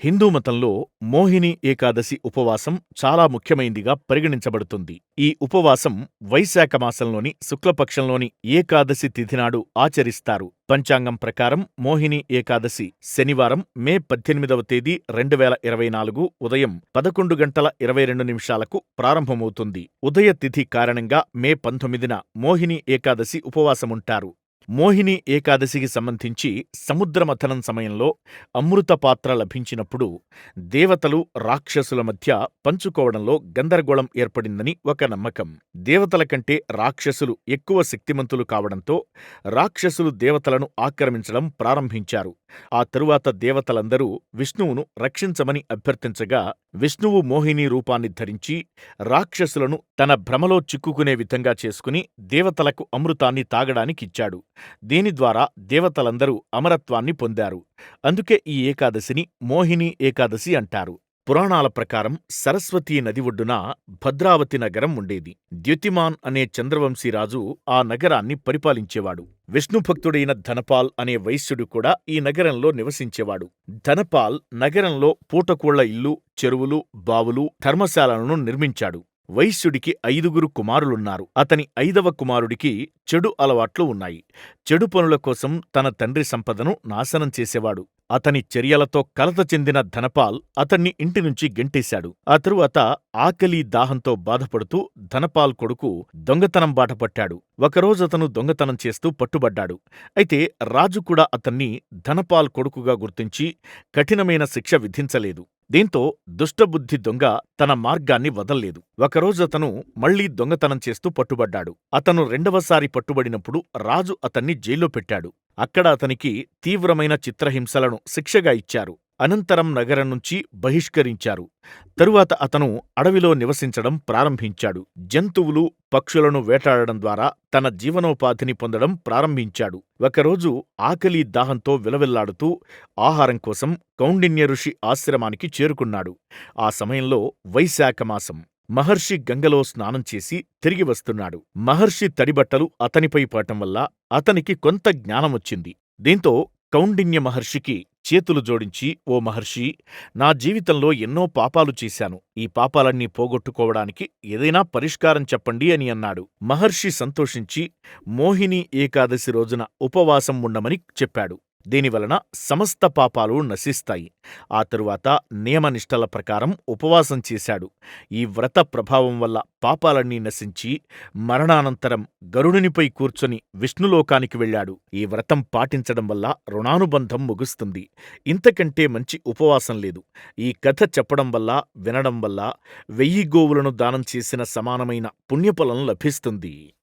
హిందూ మతంలో మోహిని ఏకాదశి ఉపవాసం చాలా ముఖ్యమైందిగా పరిగణించబడుతుంది. ఈ ఉపవాసం వైశాఖ మాసంలోని శుక్లపక్షంలోని ఏకాదశి తిథినాడు ఆచరిస్తారు. పంచాంగం ప్రకారం మోహిని ఏకాదశి శనివారం మే పద్దెనిమిదవ తేదీ రెండు వేల ఇరవై నాలుగు ఉదయం పదకొండు గంటల ఇరవై రెండు నిమిషాలకు ప్రారంభమవుతుంది. ఉదయ తిథి కారణంగా మే పంతొమ్మిదిన మోహిని ఏకాదశి ఉపవాసముంటారు. మోహిని ఏకాదశికి సంబంధించి సముద్రమథనం సమయంలో అమృత పాత్ర లభించినప్పుడు దేవతలు రాక్షసుల మధ్య పంచుకోవడంలో గందరగోళం ఏర్పడిందని ఒక నమ్మకం. దేవతల కంటే రాక్షసులు ఎక్కువ శక్తిమంతులు కావడంతో రాక్షసులు దేవతలను ఆక్రమించడం ప్రారంభించారు. ఆ తరువాత దేవతలందరూ విష్ణువును రక్షించమని అభ్యర్థించగా విష్ణువు మోహిని రూపాన్ని ధరించి రాక్షసులను తన భ్రమలో చిక్కుకునే విధంగా చేసుకుని దేవతలకు అమృతాన్ని తాగడానికిచ్చాడు. దీని ద్వారా దేవతలందరూ అమరత్వాన్ని పొందారు. అందుకే ఈ ఏకాదశిని మోహిని ఏకాదశి అంటారు. పురాణాల ప్రకారం సరస్వతీ నది ఒడ్డున భద్రావతి నగరం ఉండేది. ద్యుతిమాన్ అనే చంద్రవంశీ రాజు ఆ నగరాన్ని పరిపాలించేవాడు. విష్ణుభక్తుడైన ధనపాల్ అనే వైశ్యుడు కూడా ఈ నగరంలో నివసించేవాడు. ధనపాల్ నగరంలో పూటకూళ్ళ ఇల్లు, చెరువులు, బావులు, ధర్మశాలలను నిర్మించాడు. వైశ్యుడికి ఐదుగురు కుమారులున్నారు. అతని ఐదవ కుమారుడికి చెడు అలవాట్లు ఉన్నాయి. చెడు పనుల కోసం తన తండ్రి సంపదను నాశనం చేసేవాడు. అతని చర్యలతో కలత చెందిన ధనపాల్ అతన్ని ఇంటి నుంచి గెంటేశాడు. ఆ తరువాత ఆకలి, దాహంతో బాధపడుతూ ధనపాల్ కొడుకు దొంగతనం బాట ఒకరోజతను దొంగతనం చేస్తూ పట్టుబడ్డాడు. అయితే రాజు కూడా అతన్ని ధనపాల్ కొడుకుగా గుర్తించి కఠినమైన శిక్ష విధించలేదు. దీంతో దుష్టబుద్ధి దొంగ తన మార్గాన్ని వదల్లేదు. ఒకరోజతను మళ్ళీ దొంగతనం చేస్తూ పట్టుబడ్డాడు. అతను రెండవసారి పట్టుబడినప్పుడు రాజు అతన్ని జైల్లో పెట్టాడు. అక్కడ అతనికి తీవ్రమైన చిత్రహింసలను శిక్షగా ఇచ్చారు. అనంతరం నగరం నుంచి బహిష్కరించారు. తరువాత అతను అడవిలో నివసించడం ప్రారంభించాడు. జంతువులు, పక్షులను వేటాడడం ద్వారా తన జీవనోపాధిని పొందడం ప్రారంభించాడు. ఒకరోజు ఆకలి, దాహంతో విలవిల్లాడుతూ ఆహారం కోసం కౌండిన్య ఋషి ఆశ్రమానికి చేరుకున్నాడు. ఆ సమయంలో వైశాఖమాసం. మహర్షి గంగలో స్నానం చేసి తిరిగి వస్తున్నాడు. మహర్షి తడిబట్టలు అతనిపై పడటం వల్ల అతనికి కొంత జ్ఞానమొచ్చింది. దీంతో కౌండిన్య మహర్షికి చేతులు జోడించి ఓ మహర్షీ నా జీవితంలో ఎన్నో పాపాలు చేశాను. ఈ పాపాలన్నీ పోగొట్టుకోవడానికి ఏదైనా పరిష్కారం చెప్పండి అని అన్నాడు. మహర్షి సంతోషించి మోహిని ఏకాదశి రోజున ఉపవాసం ఉండమని చెప్పాడు. దీనివలన సమస్త పాపాలు నశిస్తాయి. ఆ తరువాత నియమనిష్టల ప్రకారం ఉపవాసం చేశాడు. ఈ వ్రత ప్రభావం వల్ల పాపాలన్నీ నశించి మరణానంతరం గరుడునిపై కూర్చొని విష్ణులోకానికి వెళ్ళాడు. ఈ వ్రతం పాటించడం వల్ల రుణానుబంధం ముగుస్తుంది. ఇంతకంటే మంచి ఉపవాసం లేదు. ఈ కథ చెప్పడం వల్ల, వినడం వల్ల వెయ్యి గోవులను దానం చేసిన సమానమైన పుణ్యఫలం లభిస్తుంది.